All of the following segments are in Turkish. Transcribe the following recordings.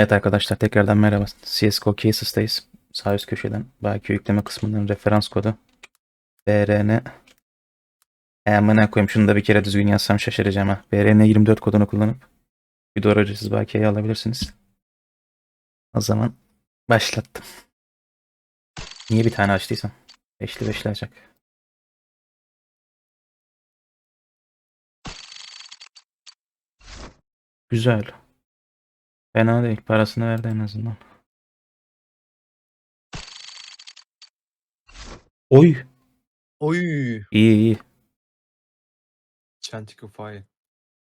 Evet arkadaşlar tekrardan merhaba. CSGO Cases'tayız. Sağ üst köşeden belki yükleme kısmından referans kodu BRN Amına koyayım şunu da bir kere düzgün yazsam şaşıracağım ha. BRN 24 kodunu kullanıp bir dolar ücretsiz bakiyeyi alabilirsiniz. O zaman başlattım. Niye bir tane açtıysam? Beşli beşli açacak. Güzel. Fena değil. Parasını verdi en azından. Oy. Oy. İyi iyi. Chanticleer.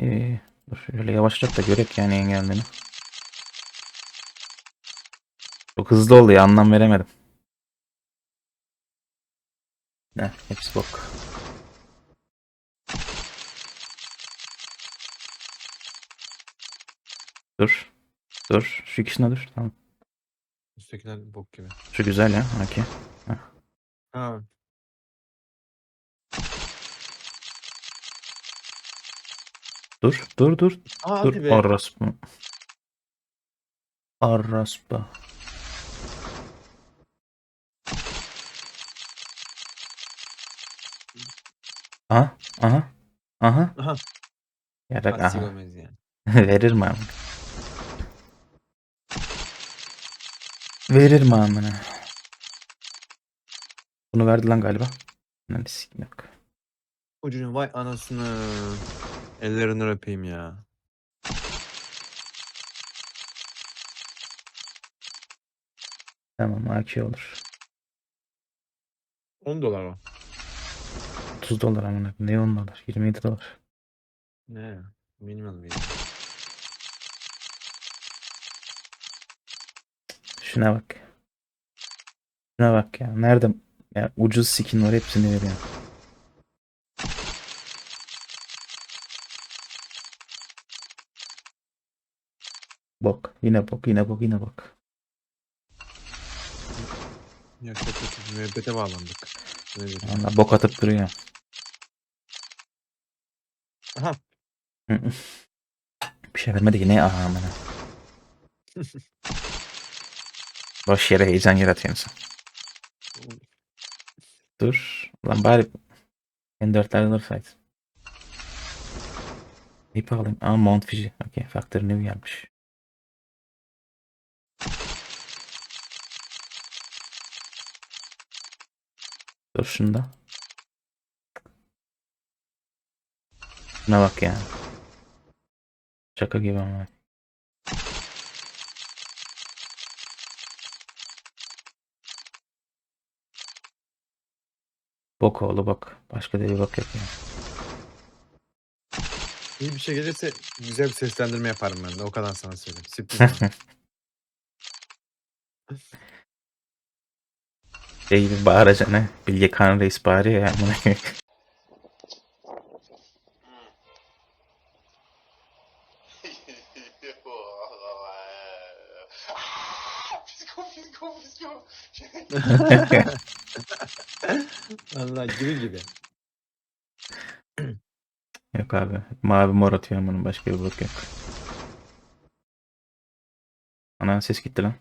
iyi, iyi. Dur şöyle yavaşlat da görek yani engellerini. Çok hızlı oldu ya anlam veremedim. Ne? Hepsi bok. Dur. Dur. Şu ikisine dur. Tamam. Üsttekiler bok gibi. Şu güzel ya. Okey. Ha. Dur. Dur dur. Aa, Dur. hadi be. Orospu. Orospu. Aha. Aha. Aha. Aha. Yarak aha. Yani. Verir mi? Verir mi amına? Bunu verdi lan galiba. Ne sikim yok. Ucunu vay anasını. Ellerini öpeyim ya. Tamam AK olur. 10 dolar o. 30 dolar amına. Ne 10 dolar? 27 dolar. Ne? Minimum bir. Şuna bak. Şuna bak ya. Nerede? Ya ucuz skin var hepsini veriyor. Bok. Yine bok. Yine bok. Yine bok. Ya çok kötü. Müebbete bağlandık. Diyeyim? Valla bok atıp duruyor. Aha. Bir şey vermedi ki ne aha amına. Boş yere heyecan yaratıyorsun sen. Dur. Lan bari N4'ler dursaydı. İp alayım. Aa Mount Fuji. Okey. Factor New gelmiş. Dur şunda. Şuna bak ya. Şaka gibi ama. Bok oğlu bak. Başka da bir bok yok ya. İyi bir şey gelirse güzel bir seslendirme yaparım ben de. O kadar sana söyleyeyim. Sürpriz. Şey gibi bağıracağına. Bilge Kağan Reis bağırıyor ya. Vallahi gibi gibi. yok abi. Mavi mor atıyor bunun başka bir bok yok. Ana ses gitti lan.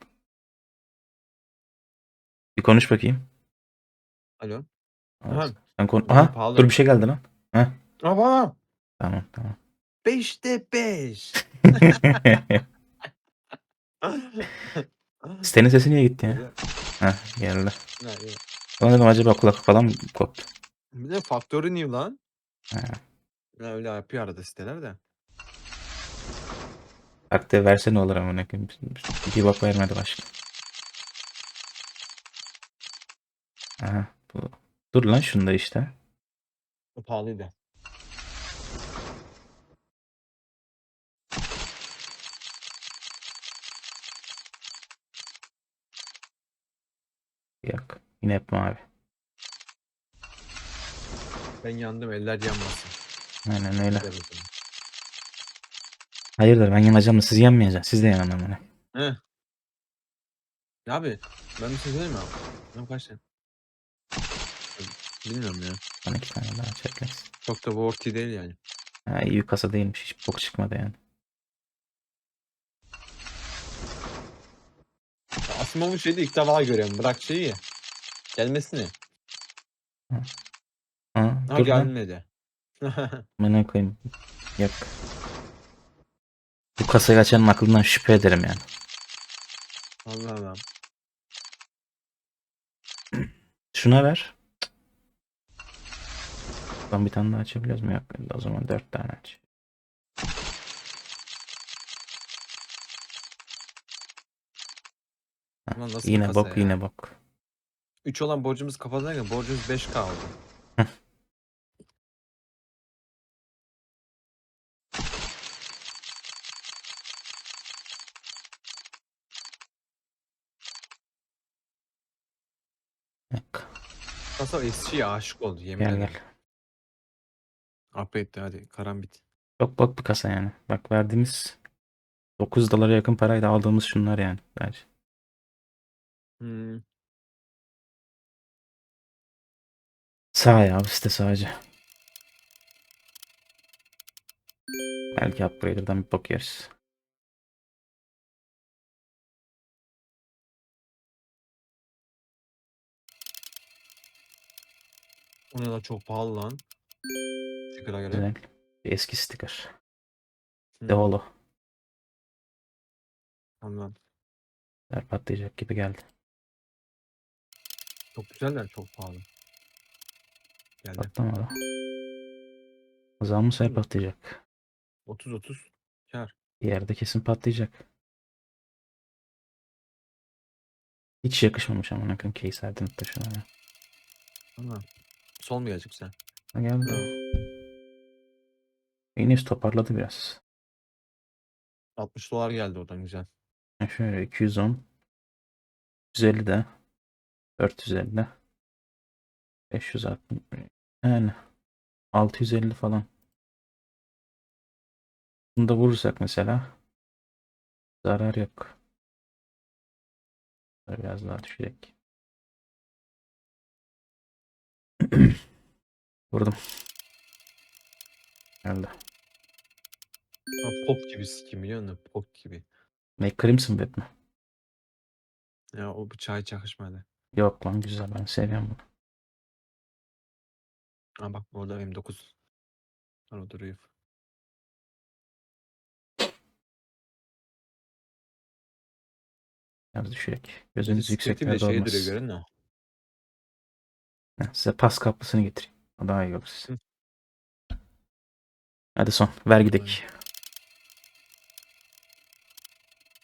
Bir konuş bakayım. Alo. Aha. Sen kon Aha, Aha, pahalı. dur bir şey geldi lan. Ama Tamam tamam. 5'te 5. Sitenin sesi niye gitti ya? Heh geldi. Sonra dedim acaba kulak falan mı koptu? Bir de Factory New lan. Ya öyle yapıyor arada siteler de. Taktiği verse ne olur amına koyayım. Bir bak vermedi başka. Aha bu. Dur lan şunda işte. O pahalıydı. Yok. Yine hep mavi. Ben yandım eller yanmasın. Aynen öyle. Hayırdır ben yanacağım da siz yanmayacaksınız. Siz de yanın amına. Ya abi ben bir şey söyleyeyim mi abi? Ben kaç tane? Bilmiyorum ya. Bana iki tane daha çekeriz. Çok da worthy değil yani. Ha iyi kasa değilmiş. Hiç bok çıkmadı yani. Asimov'un şeyi de ilk defa görüyorum. Bırak şeyi. Gelmesini. Ha, Ha dur lan. gelmedi. Amına koyayım. Yok. Bu kasayı açanın aklından şüphe ederim yani. Allah Allah. Şuna ver. Lan bir tane daha açabiliyoruz mu? Yok. O zaman dört tane aç. Ulan nasıl bir yine kasa bok ya? yine bok. 3 olan borcumuz kafadayken borcumuz 5k oldu. Yok. Kasa eskiye aşık oldu yemin Gel ederim. gel. Upgrade'de hadi karambit. Çok bok bir kasa yani. Bak verdiğimiz 9 dolara yakın parayla aldığımız şunlar yani. Bence. Hmm. Sağ ya üstte sadece. Belki upgrader'dan bir bok yeriz. O ne la çok pahalı lan. Sticker'a göre. Güzel. Bir eski sticker. Hmm. Devolu. Tamam. Der patlayacak gibi geldi. Çok güzeller çok pahalı. Geldi. Patlamadı. O zaman bu sefer patlayacak. 30 30 kar. Bir yerde kesin patlayacak. Hiç yakışmamış ama nakın case erdin de şuna ya. Tamam. Sol mu gelecek sen? Ha, geldi. Yine toparladı biraz. 60 dolar geldi oradan güzel. Ha, şöyle 210 150 de 450 de 560 yani 650 falan. Bunu da vurursak mesela zarar yok. Biraz daha düşecek. Vurdum. Geldi. Ha, pop gibi sikim biliyor musun? Pop gibi. Ne Crimson Web mi? Ya o bıçağı hiç yakışmadı. Yok lan güzel ben seviyorum bunu. Ha bak orada M9. Sonra duruyor. Biraz düşecek. Gözünüz yükseklerde şeye olmaz. duruyor görün mü? Heh, Size pas kaplısını getireyim. O daha iyi olur size. Hı. Hadi son. Ver gidek.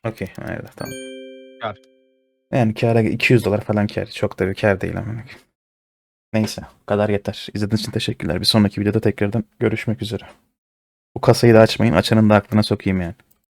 Okey. Haydi tamam. Kar. Yani kâra 200 dolar falan kâr. Çok da bir kâr değil ama. Neyse. Bu kadar yeter. İzlediğiniz için teşekkürler. Bir sonraki videoda tekrardan görüşmek üzere. Bu kasayı da açmayın. Açanın da aklına sokayım yani.